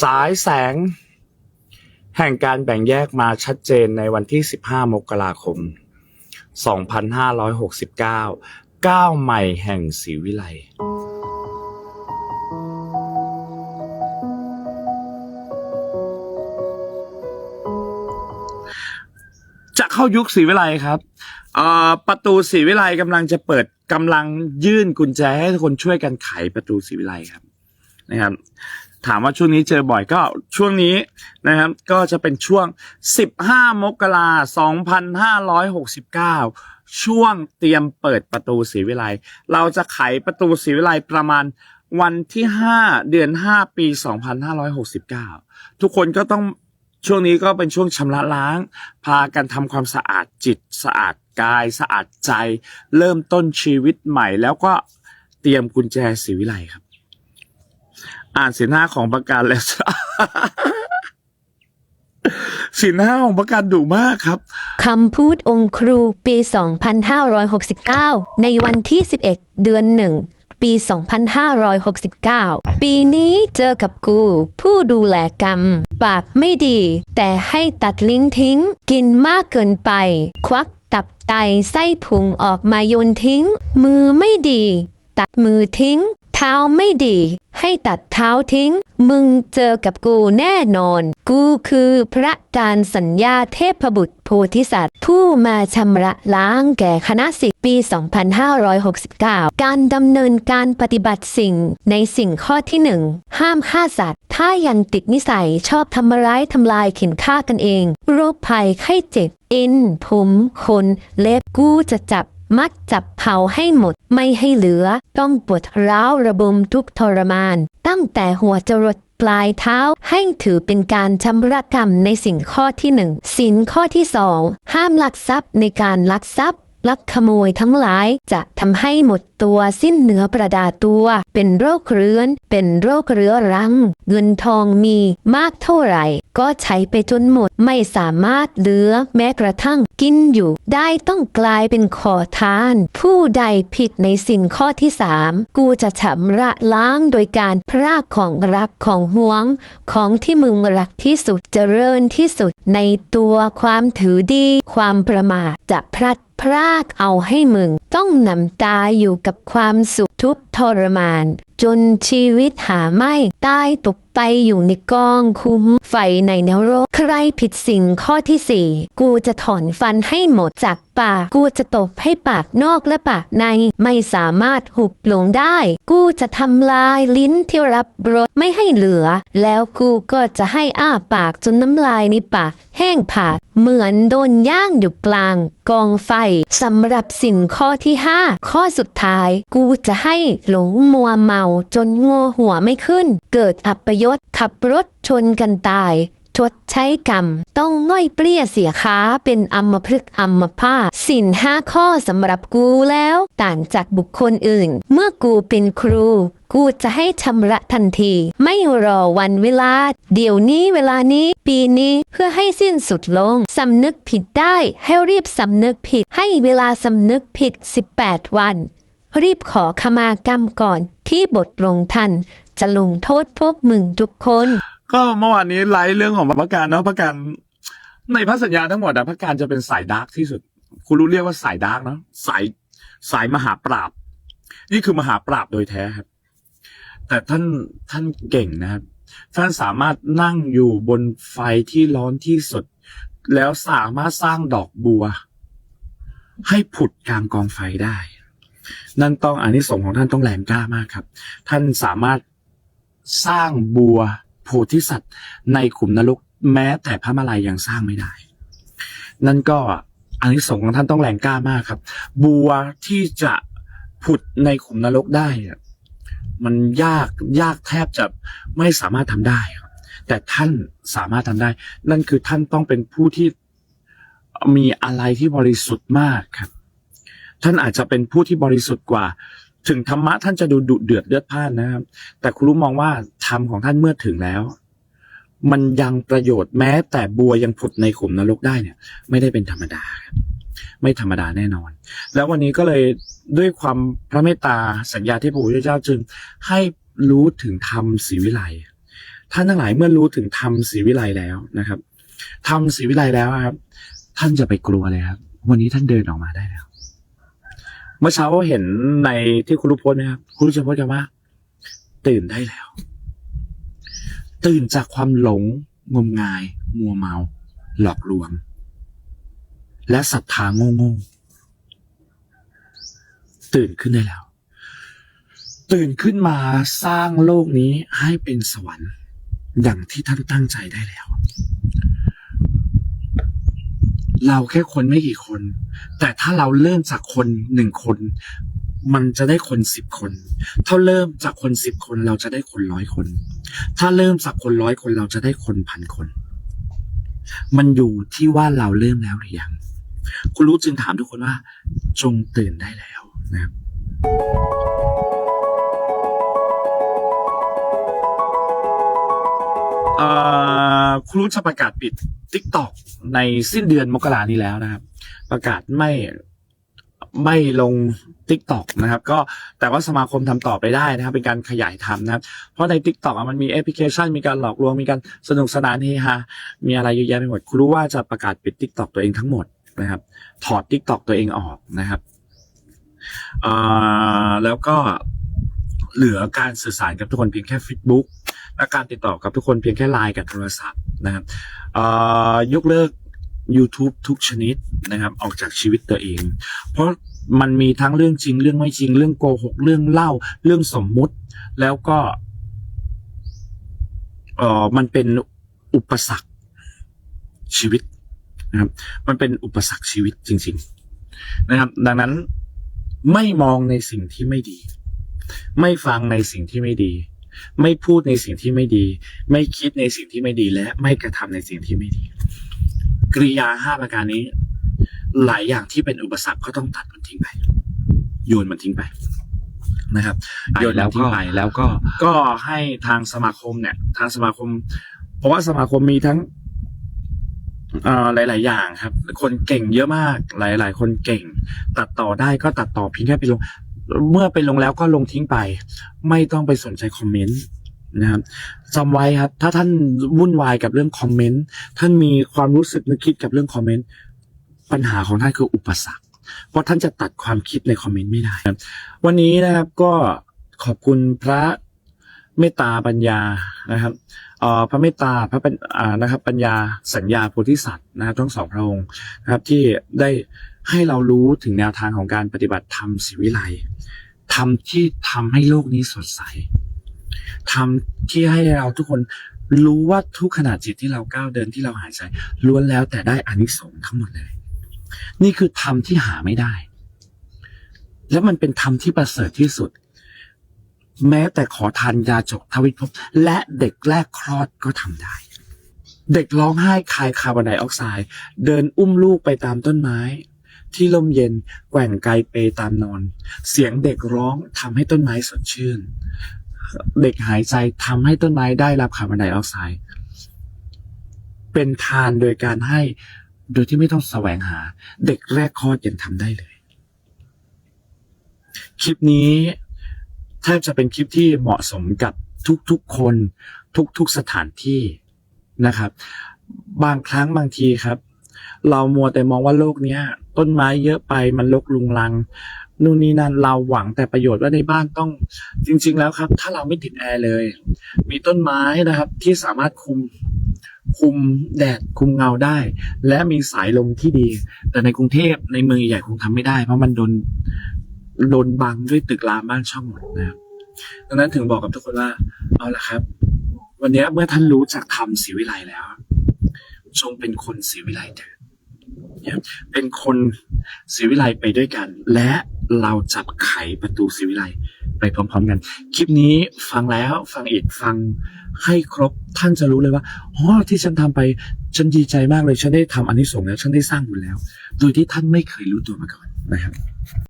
สายแสง แห่งการแบ่งแยกมาชัดเจนในวันที่ 15 มกราคม 2569 ก้าวใหม่แห่งศรีวิไลจะเข้ายุคศรีวิไลครับประตูศรีวิไลกำลังจะเปิดกำลังยื่นกุญแจให้ทุกคนช่วยกันไขประตูศรีวิไลครับนะครับ ถามว่าช่วงนี้เจอบ่อยก็ช่วงนี้นะครับ ก็จะเป็นช่วง 15 มกราคม2569 ช่วงเตรียมเปิดประตูศรีวิไลเราจะไขประตูศรีวิไลประมาณวันที่ 5 เดือน 5 ปี 2569 ทุกคนก็ต้องช่วงนี้ก็เป็นช่วงชำระล้าง พากันทำความสะอาดจิตสะอาดกายสะอาดใจ เริ่มต้นชีวิตใหม่แล้วก็เตรียมกุญแจศีวิไลครับ อ่านสีหน้าของประกันแล้วสีหน้าของประกันดุมากครับ คำพูดองค์ครูปี 2569 ในวันที่ 11 เดือน1ปี 2569 ปีนี้เจอกับกู ผู้ดูแลกรรม ปากไม่ดี แต่ให้ตัดลิ้นทิ้ง กินมากเกินไป ควักตับไตไส้พุงออกมาโยนทิ้ง มือไม่ดี ตัดมือทิ้ง ท้าไม่ดี ให้ตัดเท้าทิ้ง มึงเจอกับกูแน่นอน กูคือพระจารย์สัญญาเทพบุตรโพธิสัตว์ ผู้มาชำระล้างแก่คณะสิทธิ์ปี 2569 การดำเนินการปฏิบัติสิ่งในสิ่งข้อที่หนึ่งห้ามฆ่าสัตว์ ถ้ายังติดนิสัยชอบทำร้ายทำลายข็นฆ่ากันเอง โรคภัยไข้เจ็บ เอ็น ผมขนเล็บ กูจะจับ มัดจับเผาให้หมด ไม่ให้เหลือ ต้องปวดร้าวระบมทุกทรมาน ตั้งแต่หัวจรดปลายเท้าให้ถือเป็นการชำระกรรมในสิ่งข้อที่หนึ่งสินข้อที่สองห้ามลักทรัพย์ในการลักทรัพย์ ลักขโมยทั้งหลายจะทำให้หมดตัวสิ้นเนื้อประดาตัว เป็นโรคเรื้อน เป็นโรคเรื้อรัง เงินทองมีมากเท่าไหร่ ก็ใช้ไปจนหมดไม่สามารถเหลือแม้กระทั่งกินอยู่ ได้ต้องกลายเป็นขอทาน ผู้ใดผิดในสิ่งข้อที่สามกูจะชำระล้างโดยการพรากของรักของห่วง ของที่มึงรักที่สุดเจริญที่สุดในตัวความถือดี ความประมาทจะพลัด พรากเอาให้มึง ต้องนำตาอยู่กับความสุขทุกทรมาน จนชีวิตหาไม่ตายตกไปอยู่ในกองคุ้ม ไฟในนรก ใครผิดสิ่งข้อที่สี่กูจะถอนฟันให้หมดจากปาก กูจะตบให้ปากนอกและปากใน ไม่สามารถหุบลงได้ กูจะทำลายลิ้นที่รับรสไม่ให้เหลือ แล้วกูก็จะให้อ้าปากจนน้ำลายในปากแห้งผาก เหมือนโดนย่างอยู่กลางกองไฟสำหรับสินข้อที่ห้าข้อสุดท้าย กูจะให้หลงมัวเมาจนงัวหัวไม่ขึ้น เกิดอัปยศขับรถชนกันตาย ชดใช้กรรม ต้องง่อยเปรี้ยเสียขาเป็นอัมพฤกษ์อัมพาตสินห้าข้อสำหรับกูแล้ว ต่างจากบุคคลอื่น เมื่อกูเป็นครู กูจะให้ชำระทันที ไม่รอวันเวลา เดี๋ยวนี้เวลานี้ ปีนี้เพื่อให้สิ้นสุดลงสำนึกผิดได้ให้รีบสำนึกผิด ให้เวลาสำนึกผิด 18 วัน รีบขอขมากรรมก่อนที่บทลงทันจะลงโทษพวกมึงทุกคน ก็เมื่อวานนี้ไลฟ์เรื่องของพระการเนาะพระการในพระสัญญาทั้งหมดอะพระการจะเป็นสายดาร์กที่สุด คุณรู้เรียกว่าสายดาร์กเนาะสายสายมหาปราบ นี่คือมหาปราบโดยแท้ครับ แต่ท่านท่านเก่งนะครับ ท่านสามารถนั่งอยู่บนไฟที่ร้อนที่สุด แล้วสามารถสร้างดอกบัว ให้ผุดกลางกองไฟได้ นั่นต้องอานิสงส์ของท่านต้องแรงกล้ามากครับ ท่านสามารถสร้างบัว โพธิสัตว์ในขุมนรกแม้แต่พระมาลัยยังสร้างไม่ได้ นั่นก็อานิสงส์ของท่านต้องแรงกล้ามากครับ บัวที่จะผุดในขุมนรกได้อะมันยากยากแทบจะไม่สามารถทำได้ แต่ท่านสามารถทำได้ นั่นคือท่านต้องเป็นผู้ที่มีอะไรที่บริสุทธิ์มากครับ ท่านอาจจะเป็นผู้ที่บริสุทธิ์กว่า ถึงธรรมะท่านจะดูดุเดือดเลือดพล่านนะครับ แต่ครูรู้มองว่าธรรมของท่านเมื่อถึงแล้ว มันยังประโยชน์แม้แต่บัวยังผุดในขุมนรกได้เนี่ย ไม่ได้เป็นธรรมดาครับไม่ธรรมดาแน่นอน แล้ววันนี้ก็เลยด้วยความพระเมตตาสัญญาที่พระพุทธเจ้าจึงให้รู้ถึงธรรมศรีวิไลท่านทั้งหลายเมื่อรู้ถึงธรรมศรีวิไลแล้วนะครับธรรมศรีวิไลแล้วครับ ท่านจะไปกลัวเลยครับ วันนี้ท่านเดินออกมาได้แล้ว เมื่อเช้าเห็นในที่คุณรู้โพสต์ไหมครับคุณรู้จะโพสต์กันว่า ตื่นได้แล้ว ตื่นจากความหลงงมงาย มัวเมา หลอกลวง และศรัทธาโง่ๆตื่นขึ้นได้แล้ว ตื่นขึ้นมาสร้างโลกนี้ให้เป็นสวรรค์ ดังที่ท่านตั้งใจได้แล้ว เราแค่คนไม่กี่คน แต่ถ้าเราเริ่มจากคนหนึ่งคน มันจะได้คนสิบคน ถ้าเริ่มจากคนสิบคนเราจะได้คนร้อยคน ถ้าเริ่มจากคนร้อยคนเราจะได้คนพันคน มันอยู่ที่ว่าเราเริ่มแล้วหรือยัง คุณรู้จึงถามทุกคนว่า จงตื่นได้แล้วนะครับ ครูจะประกาศปิด TikTok ในสิ้นเดือนมกรานี้แล้วนะครับ ประกาศไม่ไม่ลง TikTok นะครับ ก็แต่ว่าสมาคมทำต่อไปได้นะครับ เป็นการขยายทำนะครับ เพราะใน TikTok อะมันมีแอปพลิเคชัน มีการหลอกลวง มีการสนุกสนานเฮฮา มีอะไรเยอะแยะไปหมด ครูรู้ว่าจะประกาศปิด TikTok ตัวเองทั้งหมดนะครับ ถอด TikTok ตัวเองออกนะครับแล้วก็เหลือการสื่อสารกับทุกคนเพียงแค่ Facebook และการติดต่อกับทุกคนเพียงแค่ไลน์กับโทรศัพท์นะครับยกเลิก YouTube ทุกชนิดนะครับ ออกจากชีวิตตัวเอง เพราะมันมีทั้งเรื่องจริง เรื่องไม่จริง เรื่องโกหก เรื่องเล่า เรื่องสมมุติ แล้วก็เออมันเป็นอุปสรรคชีวิตนะครับ มันเป็นอุปสรรคชีวิตจริง ๆ นะครับ ดังนั้นไม่มองในสิ่งที่ไม่ดี ไม่ฟังในสิ่งที่ไม่ดี ไม่พูดในสิ่งที่ไม่ดี ไม่คิดในสิ่งที่ไม่ดีและไม่กระทำในสิ่งที่ไม่ดี กริยาห้าประการนี้ หลายอย่างที่เป็นอุปสรรคก็ต้องตัดมันทิ้งไป โยนมันทิ้งไปนะครับโยนมันทิ้งไปแล้วก็ก็ให้ทางสมาคมเนี่ย ทางสมาคม เพราะว่าสมาคมมีทั้งเอ่อหลาย ๆ อย่างครับ คนเก่งเยอะมาก หลาย ๆ คนเก่ง ตัดต่อได้ก็ตัดต่อเพียงแค่ไปลง เมื่อไปลงแล้วก็ลงทิ้งไป ไม่ต้องไปสนใจคอมเมนต์นะครับจำไว้ครับ ถ้าท่านวุ่นวายกับเรื่องคอมเมนต์ท่านมีความรู้สึกนึกคิดกับเรื่องคอมเมนต์ปัญหาของท่านคืออุปสรรค เพราะท่านจะตัดความคิดในคอมเมนต์ไม่ได้ครับวันนี้นะครับก็ขอบคุณพระเมตตาปัญญานะครับเอ่อพระเมตตาพระปัญอ่านะครับปัญญาสัญญาโพธิสัตว์นะครับทั้งสองพระองค์นะครับที่ได้ ให้เรารู้ถึงแนวทางของการปฏิบัติธรรมศิวิไลธรรมที่ทำให้โลกนี้สดใสธรรมที่ให้เราทุกคนรู้ว่าทุกขณะจิตที่เราก้าวเดินที่เราหายใจล้วนแล้วแต่ได้อานิสงส์ทั้งหมดเลย นี่คือธรรมที่หาไม่ได้ และมันเป็นธรรมที่ประเสริฐที่สุด แม้แต่ขอทานยาจกทวิภพและเด็กแรกคลอดก็ทำได้ เด็กร้องไห้คายคาร์บอนไดออกไซด์เดินอุ้มลูกไปตามต้นไม้ ที่ลมเย็นแกว่งไกลเปตามนอน เสียงเด็กร้องทำให้ต้นไม้สดชื่น เด็กหายใจทำให้ต้นไม้ได้รับคาร์บอนไดออกไซด์เป็นทานโดยการให้โดยที่ไม่ต้องแสวงหา เด็กแรกคลอดยังทำได้เลย คลิปนี้แทบจะเป็นคลิปที่เหมาะสมกับทุกๆคน ทุกๆสถานที่นะครับ บางครั้งบางทีครับ เรามัวแต่มองว่าโลกเนี้ย ต้นไม้เยอะไปมันลกลุงลังนู่นนี่นั่นเราหวังแต่ประโยชน์ว่าในบ้านต้องจริง ๆ แล้วครับ ถ้าเราไม่ติดแอร์เลย มีต้นไม้นะครับ ที่สามารถคุมคุมแดดคุมเงาได้ และมีสายลมที่ดี แต่ในกรุงเทพในเมืองใหญ่คงทำไม่ได้ เพราะมันโดนโดนบังด้วยตึกรามบ้านช่องหมดนะครับดังนั้นถึงบอกกับทุกคนว่า เอาละครับ วันนี้เมื่อท่านรู้จักธรรมศรีวิไลแล้ว จงเป็นคนศรีวิไลเถิดเนี่ยเป็นคนศรีวิไลไปด้วยกัน และเราจับไขประตูศรีวิไลไปพร้อม ๆ กัน คลิปนี้ฟังแล้วฟังอีกฟังให้ครบท่านจะรู้เลยว่าอ๋อที่ฉันทำไป ฉันดีใจมากเลย ฉันได้ทำอันนี้ส่งส์แล้ว ฉันได้สร้างบุญแล้ว โดยที่ท่านไม่เคยรู้ตัวมาก่อนนะครับ